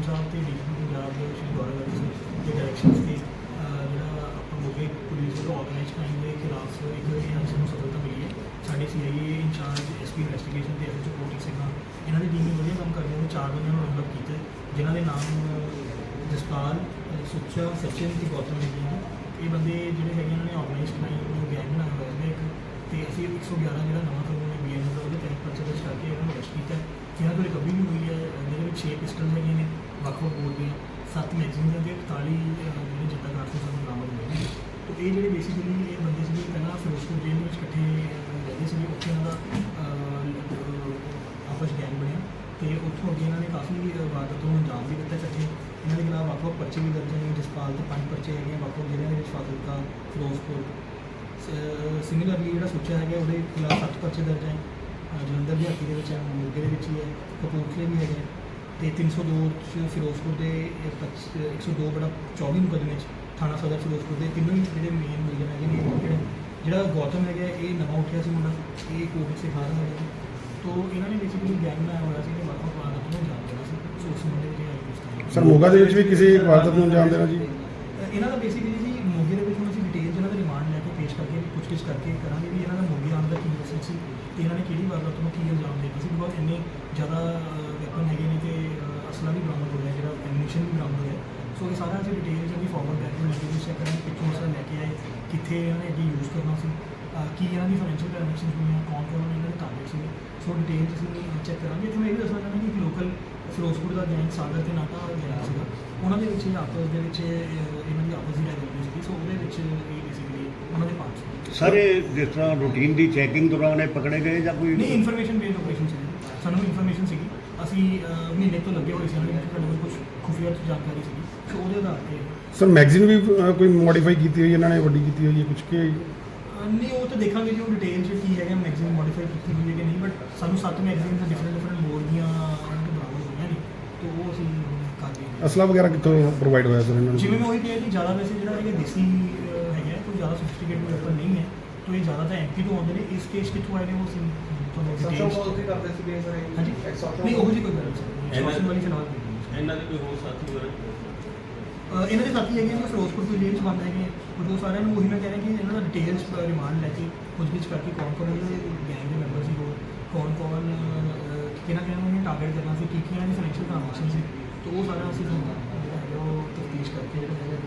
SHO ਸਾਹਿਬ ਤੇ DGP Punjab ਦੇ ਸ਼੍ਰੀ ਗੌਰਵ ਰਾਜ ਦੇ ਡਾਇਰੈਕਸ਼ਨ ਤੇ ਜਿਹੜਾ ਆਪਾਂ ਮੋਗੇ ਪੁਲਿਸ ਵੱਲੋਂ ਆਰਗੇਨਾਈਜ਼ ਕ੍ਰਾਈਮ ਦੇ ਖਿਲਾਫ ਇੱਕ ਇਹ ਅੱਜ ਸਾਨੂੰ ਸਫਲਤਾ ਮਿਲੀ ਹੈ। ਸਾਡੇ ਸੀਆਈਏ ਇੰਚਾਰਜ ਐਸਪੀ ਇਨਵੈਸਟੀਗੇਸ਼ਨ ਤੇ ਐਸਐਚਓ ਕੋਟੀ ਸਿੰਘਾਂ ਇਹਨਾਂ ਦੀ ਟੀਮ ਨੇ ਵਧੀਆ ਕੰਮ ਕਰਦੇ ਹੋਏ ਚਾਰ ਬੰਦਿਆਂ ਨੂੰ ਰੰਗਅਪ ਕੀਤਾ ਹੈ, ਜਿਨ੍ਹਾਂ ਦੇ ਨਾਮ ਜਸਪਾਲ ਸੁੱਚਾ ਸਚਿਨ ਤੇ ਗੌਤਮ ਹੈਗੇ ਨੇ। ਇਹ ਬੰਦੇ ਜਿਹੜੇ ਹੈਗੇ ਇਹਨਾਂ ਨੇ ਆਰਗੇਨਾਈਜ਼ ਕ੍ਰਾਈਮ ਉਹ ਗੈਂਗ ਬਣਾਇਆ ਹੋਇਆ ਹੈ। ਇੱਕ ਤੇ ਅਸੀਂ 111 ਜਿਹੜਾ ਨਵਾਂ ਕਾਨੂੰਨ ਹੈ ਬੀਐਨ ਦਾ ਉਹਦੇ ਤਹਿਤ ਪਰਚਾ ਦਰਜ ਕਰਕੇ ਇਹਨਾਂ ਨੂੰ ਅਰੈਸਟ ਕੀਤਾ ਹੈ। ਜਿਹਨਾਂ ਤੋਂ ਰਿਕਵਰੀ ਵੀ ਹੋਈ ਹੈ ਜਿਹਦੇ ਵਿੱਚ 6 ਪਿਸਟਲ ਹੈਗੇ ਨੇ ਵੱਖ-ਵੱਖ ਬੋਲ ਸੱਤ 7 ਮੈਗਜ਼ੀਨ ਦੇ 41 ਜਿਹੜੇ ਜਿੱਦਾਂ ਕਾਰਤੂਸ ਸਾਨੂੰ ਬਰਾਮਦ ਹੋਏ ਨੇ ਤੇ ਇਹ ਜਿਹੜੇ ਬੇਸਿਕਲੀ ਇਹ ਬੰਦੇ ਸੀਗੇ ਪਹਿਲਾਂ ਫਿਰੋਜ਼ਪੁਰ ਜੇਲ੍ਹ ਦੇ ਵਿੱਚ ਇਕੱਠੇ ਰਹਿੰਦੇ ਸੀਗੇ। ਉੱਥੇ ਇਹਨਾਂ ਦਾ ਅਹ, ਆਪਸ ਗੈਂਗ ਬਣਿਆ। ਤੇ ਉੱਥੋਂ ਅੱਗੇ ਇਹਨਾਂ ਨੇ ਕਾਫੀ ਅਹ, ਵਾਰਦਾਤਾਂ ਨੂੰ ਅੰਜਾਮ ਵੀ ਦਿੱਤਾ ਇਕੱਠੇ। ਇਹਨਾਂ ਦੇ ਖਿਲਾਫ ਵੱਖ-ਵੱਖ ਪਰਚੇ ਵੀ ਦਰਜ ਨੇ। ਜਸਪਾਲ ਦੇ ਪੰਜ ਪਰਚੇ ਹੈਗੇ ਆ ਵੱਖ-ਵੱਖ ਜ਼ਿਲ੍ਹਿਆਂ ਦੇ ਵਿੱਚ ਫਾਜ਼ਿਲਕਾ ਫਿਰੋਜ਼ਪੁਰ। ਸਿਮਿਲਰਲੀ ਜਿਹੜਾ ਸੋਚਿਆ ਹੈਗਾ ਉਹਦੇ ਖਿਲਾਫ ਸੱਤ ਪਰਚੇ ਦਰਜ ਹੈ ਜਲੰਧਰ ਦੀ ਹੱਕੀ ਦੇ ਵਿੱਚ ਹੈ ਮੁਰਗੇ ਦੇ ਵਿੱਚ ਵੀ ਹੈ ਕਪੂਰਥਲੇ ਵੀ ਹੈਗੇ ਤੇ 302 ਚ ਫਿਰੋਜ਼ਪੁਰ ਦੇ ਇਹ ਪੱਚ- 102 ਬੜਾ 24 ਮੁਕੱਦਮੇ ਚ ਥਾਣਾ ਸਦਰ ਫਿਰੋਜ਼ਪੁਰ ਦੇ ਤਿੰਨੋਂ ਹੀ ਜਿਹੜੇ ਮੇਨ ਮੁਲਜ਼ਮ ਹੈਗੇ ਨੇ ਜਿਹੜੇ ਜਿਹੜਾ ਗੌਤਮ ਹੈਗਾ ਇਹ ਨਵਾਂ ਉੱਠਿਆ ਸੀ ਮੁੰਡਾ ਇਹ ਕੋਵਿਡ ਸੇ ਖਾ ਰਿਹਾ ਹੈਗਾ ਤੋ ਇਹਨਾਂ ਨੇ ਬੇਸਿਕਲੀ ਗੈਂਗ ਬਣਾਇਆ ਹੋਇਆ ਸੀ ਕਿ ਵੱਖ ਵਾਰਦਾਤਾਂ ਨੂੰ ਅੰਜਾਮ ਦੇਣਾ ਸੀ। ਸੋ ਉਸ ਮੁੰਡੇ ਦੀ ਸਰ ਮੋਗਾ ਦੇ ਵਿੱਚ ਵੀ ਕਿਸੇ ਵਾਰਦਾਤ ਨੂੰ ਅੰਜਾਮ ਦੇਣਾ ਜੀ? ਇਹਨਾਂ ਦਾ ਬੇਸਿਕਲੀ ਜੀ ਮੋਗੇ ਦੇ ਵਿੱਚ ਹੁਣ ਅਸੀਂ ਡਿਟੇਲ ਇਹਨਾਂ ਦਾ ਰਿਮਾਂਡ ਲੈ ਕੇ ਪੇਸ਼ ਕਰਕੇ ਪੁੱਛਗਿੱਛ ਕਰਕੇ ਕਰਾਂਗੇ ਵੀ ਇਹਨਾਂ ਦਾ ਮੋਗੇ ਆਉਣ ਦਾ ਕੀ ਮਕਸਦ ਸੀ। ਤੇ ਇਹਨਾਂ ਨੇ ਕਿਹੜੀ ਵਾਰਦਾਤ ਨੂੰ ਕੀ ਅੰਜਾਮ ਦੇਣਾ ਸੀ ਬਿਕੋਜ਼ ਇੰਨੇ ਜ਼ਿਆਦਾ ਵੈਪਨ ਹੈਗੇ ਨੇ ਤੇ ਅਸਲਾ ਵੀ ਬਰਾਮਦ ਹੋਇਆ ਜਿਹੜਾ ਐਮਿਸ਼ਨ ਵੀ ਬਰਾਮਦ ਹੋਇਆ। ਸੋ ਇਹ ਸਾਰਾ ਅਸੀਂ ਡਿਟੇਲ ਜਿਹੜੀ ਫਾਰਵਰਡ ਬੈਕ ਨੂੰ ਇੰਟਰਵਿਊ ਚੈੱਕ ਕਰਾਂਗੇ ਕਿੱਥੋਂ ਅਸਲਾ ਲੈ ਕੇ ਆਏ, ਕਿੱਥੇ ਇਹਨਾਂ ਨੇ ਅੱਗੇ ਯੂਜ਼ ਕਰਨਾ ਸੀ। ਕੀ ਇਹਨਾਂ ਦੀ ਫਾਈਨੈਂਸ਼ੀਅਲ ਟ੍ਰਾਂਜੈਕਸ਼ਨ ਹੋਈਆਂ ਕੌਣ ਕੌਣ ਇਹਨਾਂ ਦੇ ਟਾਰਗੇਟ ਸੀ ਸੋ ਡਿਟੇਲ ਅਸੀਂ ਚੈੱਕ ਕਰਾਂਗੇ। ਇੱਥੇ ਮੈਂ ਇਹ ਵੀ ਦੱਸਣਾ ਚਾਹੁੰਦਾ ਕਿ ਇੱਕ ਲੋਕਲ ਫਿਰੋਜ਼ਪੁਰ ਦਾ ਗੈਂਗ ਸਾਗਰ ਤੇ ਨਾਟਾ ਗੈਂਗ ਸੀਗਾ। ਉਹਨਾਂ ਦੇ ਵਿੱਚ ਆਪਸ ਦੇ ਵਿੱਚ ਇਹਨਾਂ ਦੀ ਆਪਸ ਦੀ ਰਾਈਵਲਰੀ ਸੀਗੀ। ਸੋ ਉਹਦੇ ਵਿੱਚ ਇਹ ਬੇਸਿਕਲੀ ਉਹਨਾਂ ਦੇ ਸਰ ਜਿਸ ਤਰ੍ਹਾਂ ਰੂਟੀਨ ਦੀ ਚੈਕਿੰਗ ਦੌਰਾਨ ਇਹ ਪਕੜੇ ਗਏ ਜਾਂ ਕੋਈ ਨਹੀਂ ਇਨਫੋਰਮੇਸ਼ਨ ਬੇਸਡ ਆਪਰੇਸ਼ਨ ਸੀ ਸਾਨੂੰ ਇਨਫੋਰਮੇਸ਼ਨ ਸੀਗੀ। ਅਸੀਂ ਅਹ, ਮਹੀਨੇ ਤੋਂ ਲੱਗੇ ਹੋਏ ਸੀ ਸਾਡੇ ਕੋਲ ਕੁਝ ਖੁਫੀਆ ਜਾਣਕਾਰੀ ਸੀਗੀ। ਸੋ ਉਹਦੇ ਆਧਾਰ ਤੇ ਸਰ ਮੈਗਜ਼ੀਨ ਵੀ ਅਹ, ਕੋਈ ਮੋਡੀਫਾਈ ਕੀਤੀ ਹੋਈ ਇਹਨਾਂ ਨੇ ਵੱਡੀ ਕੀਤੀ ਹੋਈ ਹੈ ਕੁਝ ਕਿ ਅਹ, ਨਹੀਂ ਉਹ ਤਾਂ ਦੇਖਾਂਗੇ ਜੀ ਉਹ ਡਿਟੇਲ ਚ ਕੀ ਹੈਗਾ ਮੈਗਜ਼ੀਨ ਮੋਡੀਫਾਈ ਕੀਤੀ ਹੋਈ ਹੈ ਕਿ ਨਹੀਂ ਬਟ ਸਾਨੂੰ ਸੱਤ ਮੈਗਜ਼ੀਨ ਦੇ ਡਿਫਰੈਂਟ ਡਿਫਰੈਂਟ ਬੋਰਡ ਦੀਆਂ ਬਰਾਮਦ ਹੋਈਆਂ ਨੇ। ਤੇ ਉਹ ਅਸੀਂ ਕਰ ਰਹੇ ਹਾਂ। ਅਸਲਾ ਵਗੈਰਾ ਕਿੱਥੋਂ ਪ੍ਰੋਵਾਈਡ ਹੋਇਆ ਸਰ ਇਹਨਾਂ ਜਿਵੇਂ ਨੂੰ ਮੈਂ ਉਹੀ ਕਿਹਾ ਜੀ ਜ਼ਿਆਦਾ ਵੈਸੇ ਜਿਹੜਾ ਹੈਗਾ ਦੇਸੀ ਅਹ, ਹੈਗਾ ਕੋਈ ਜ਼ਿਆਦਾ ਸੋਫਿਸਟੀਕੇਟਡ ਵੈਪਨ ਨਹੀਂ ਹੈ ਤੋ ਇਹ ਜ਼ਿਆਦਾ ਤਾਂ ਐਮਪੀ ਤੋਂ ਆਉਂਦੇ ਨੇ ਇਸ ਕੇਸ ਕਿੱਥੋਂ ਆਏ ਨੇ ਉਹ ਅਸੀਂ ਤੁਹਾਨੂੰ ਸੱਚੋ details- ਕਾਲ ਤੇ ਕਰਦੇ ਸੀਗੇ ਸਰ ਇਹ ਹਾਂਜੀ ਐਕਸਟਰਾ ਨਹੀਂ ਉਹ ਜੀ ਕੋਈ ਗੱਲ ਨਹੀਂ ਇਹਨਾਂ- ਸਰ ਵਾਲੀ ਫਿਲਹਾਲ ਨਹੀਂ ਹੈ। ਇਹਨਾਂ ਦੇ ਕੋਈ ਹੋਰ ਸਾਥੀ ਵਗੈਰਾ ਅਹ ਇਹਨਾਂ ਦੇ ਸਾਥੀ ਹੈਗੇ ਨੇ ਫਿਰੋਜ਼ਪੁਰ ਤੋਂ ਜੇਲ੍ਹ ਚ ਬੰਦ ਹੈਗੇ ਆ। ਉਹ ਸਾਰਿਆਂ ਨੂੰ ਉਹੀ ਮੈਂ ਕਹਿ ਰਿਹਾ ਕਿ ਇਹਨਾਂ ਦਾ ਡਿਟੇਲਸ ਰਿਮਾਂਡ ਲੈ ਕੇ ਪੁੱਛਗਿੱਛ ਕਰਕੇ ਕੌਣ ਕੌਣ ਇਹਨਾਂ ਦੇ ਗੈਂਗ ਦੇ ਮੈਂਬਰ ਸੀ ਉਹ ਕੌਣ ਕੌਣ ਕਿਹਨਾਂ ਕਿਹਨਾਂ ਨੂੰ ਟਾਰਗੇਟ ਕਰਨਾ ਸੀ ਕੀ ਕੀ ਇਹਨਾਂ ਦੀ ਫਾਈਨੈਂਸ਼ੀਅਲ ਟ੍ਰਾਂਜੈਕਸ਼ਨ ਸੀ ਤੇ ਉਹ ਸਾਰਾ ਅਸੀਂ ਤੁਹਾਨੂੰ ਜਿਹੜਾ ਹੈਗਾ ਉਹ ਤਫਤੀਸ਼ ਕਰਕੇ ਜਿਹੜਾ ਹੈਗਾ